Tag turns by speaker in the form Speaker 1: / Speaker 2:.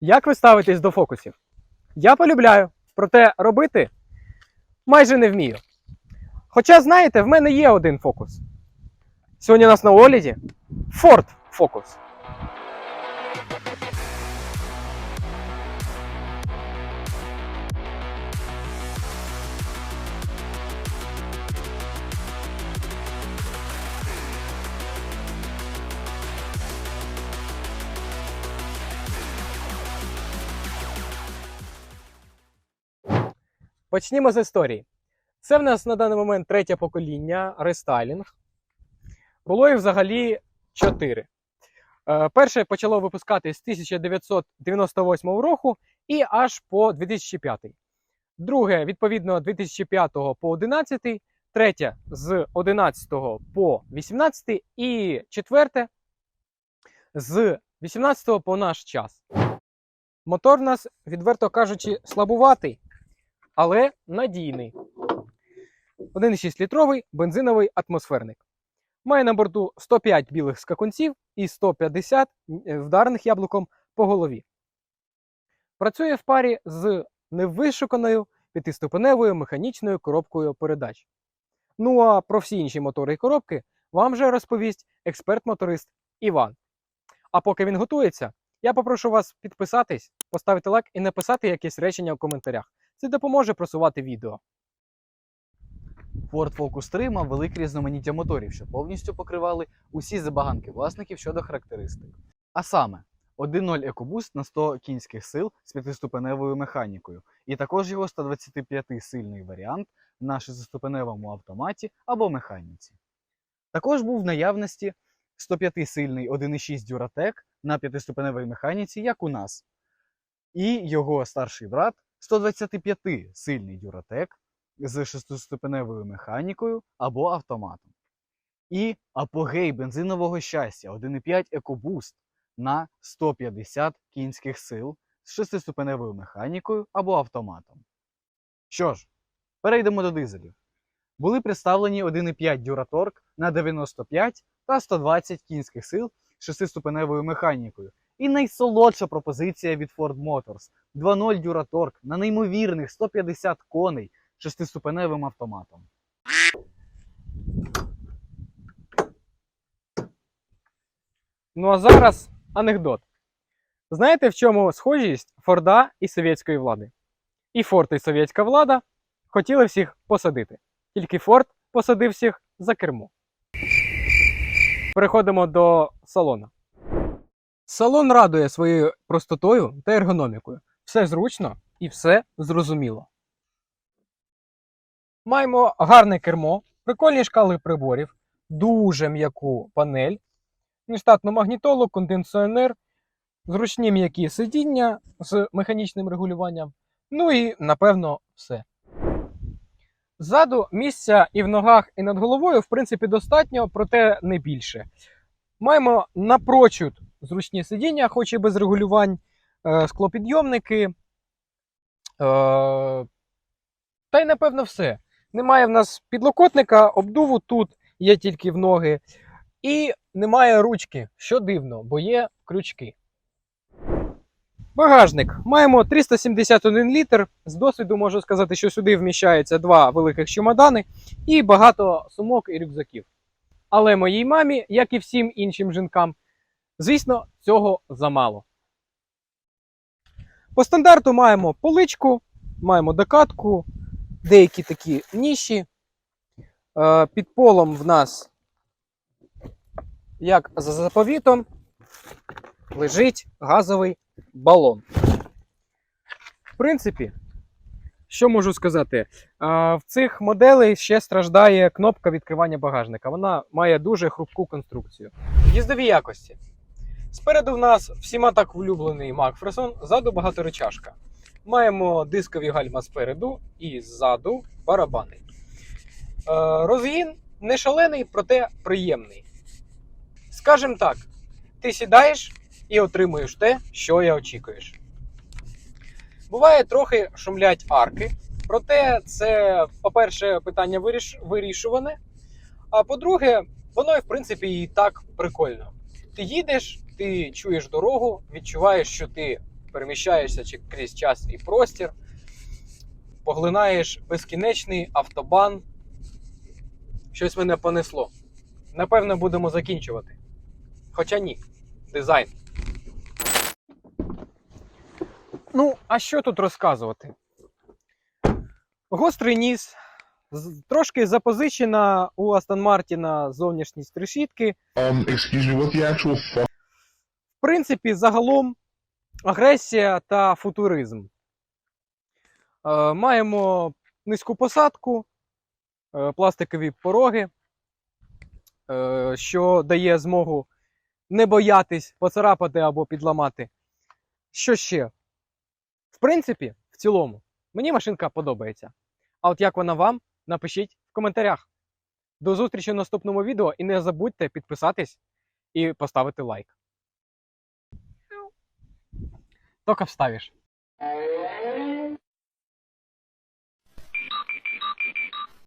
Speaker 1: Як ви ставитесь до фокусів? Я полюбляю, проте робити майже не вмію. Хоча, знаєте, в мене є один фокус. Сьогодні у нас на огляді Ford Focus. Почнімо з історії. Це в нас на даний момент третє покоління рестайлінг. Було їх взагалі чотири. Е, Перше почало випускати з 1998 року і аж по 2005. Друге, відповідно, 2005 по 11, третє з 11 по 18 і четверте з 18 по наш час. Мотор в нас, відверто кажучи, слабуватий, але надійний. 1,6 літровий бензиновий атмосферник. Має на борту 105 білих скакунців і 150 вдарених яблуком по голові. Працює в парі з невишуканою п'ятиступеневою механічною коробкою передач. Ну а про всі інші мотори і коробки вам вже розповість експерт-моторист Іван. А поки він готується, я попрошу вас підписатись, поставити лайк і написати якесь речення у коментарях. Це допоможе просувати відео.
Speaker 2: Ford Focus 3 мав велике різноманіття моторів, що повністю покривали усі забаганки власників щодо характеристик. А саме 1.0 EcoBoost на 100 кінських сил з п'ятиступеневою механікою, і також його 125-сильний варіант на шестиступеневому автоматі або механіці. Також був в наявності 105-сильний 1.6 Duratec на п'ятиступеневій механіці, як у нас, і його старший брат 125-сильний Duratec з шестиступеневою механікою або автоматом. І апогей бензинового щастя 1,5 EcoBoost на 150 кінських сил з шестиступеневою механікою або автоматом. Що ж, перейдемо до дизелів. Були представлені 1,5 Duratorq на 95 та 120 кінських сил з шестиступеневою механікою. І найсолодша пропозиція від Ford Motors 2.0 Duratorq на неймовірних 150 коней шестиступеневим автоматом.
Speaker 1: Ну а зараз анекдот. Знаєте, в чому схожість Форда і совєтської влади? І Форд, і совєтська влада хотіли всіх посадити. Тільки Форд посадив всіх за кермо. Переходимо до салона. Салон радує своєю простотою та ергономікою. Все зручно і все зрозуміло. Маємо гарне кермо, прикольні шкали приборів, дуже м'яку панель, нештатну магнітолу, кондиціонер, зручні м'які сидіння з механічним регулюванням. Ну і, напевно, все. Ззаду місця і в ногах, і над головою, в принципі, достатньо, проте не більше. Маємо напрочуд зручні сидіння, хоч і без регулювань, е, склопідйомники. Е, та й, напевно, все. Немає в нас підлокотника, обдуву тут є тільки в ноги. І немає ручки, що дивно, бо є крючки. Багажник. Маємо 371 літр. З досвіду можу сказати, що сюди вміщається два великих чемодани і багато сумок і рюкзаків. Але моїй мамі, як і всім іншим жінкам, звісно, цього замало. По стандарту маємо поличку, маємо докатку, деякі такі ніші. Е, Під полом в нас, як за заповітом, лежить газовий балон. В принципі, що можу сказати? В цих моделей ще страждає кнопка відкривання багажника. Вона має дуже хрупку конструкцію. Їздові якості. Спереду в нас всіма так улюблений Макферсон, ззаду багаторечашка. Маємо дискові гальма спереду і ззаду барабани. Е, Розгін не шалений, проте приємний. Скажем так, ти сідаєш і отримуєш те, що і очікуєш. Буває, трохи шумлять арки, проте це, по-перше, питання вирішуване. А по-друге, воно, в принципі, і так прикольно. Ти їдеш, ти чуєш дорогу, відчуваєш, що ти переміщаєшся крізь час і простір, поглинаєш безкінечний автобан. Щось мене понесло. Напевно, будемо закінчувати. Хоча ні, дизайн. Ну, а що тут розказувати? Гострий ніс, трошки запозичена у Астон Мартіна зовнішність решітки.
Speaker 3: Um, excuse me, what the actual fuck?
Speaker 1: В принципі, загалом агресія та футуризм. Е, маємо низьку посадку, е, пластикові пороги, е, що дає змогу не боятись поцарапати або підламати. Що ще? В принципі, в цілому, мені машинка подобається. А от як вона вам, напишіть в коментарях. До зустрічі в наступному відео і не забудьте підписатись і поставити лайк. Тока вставишь.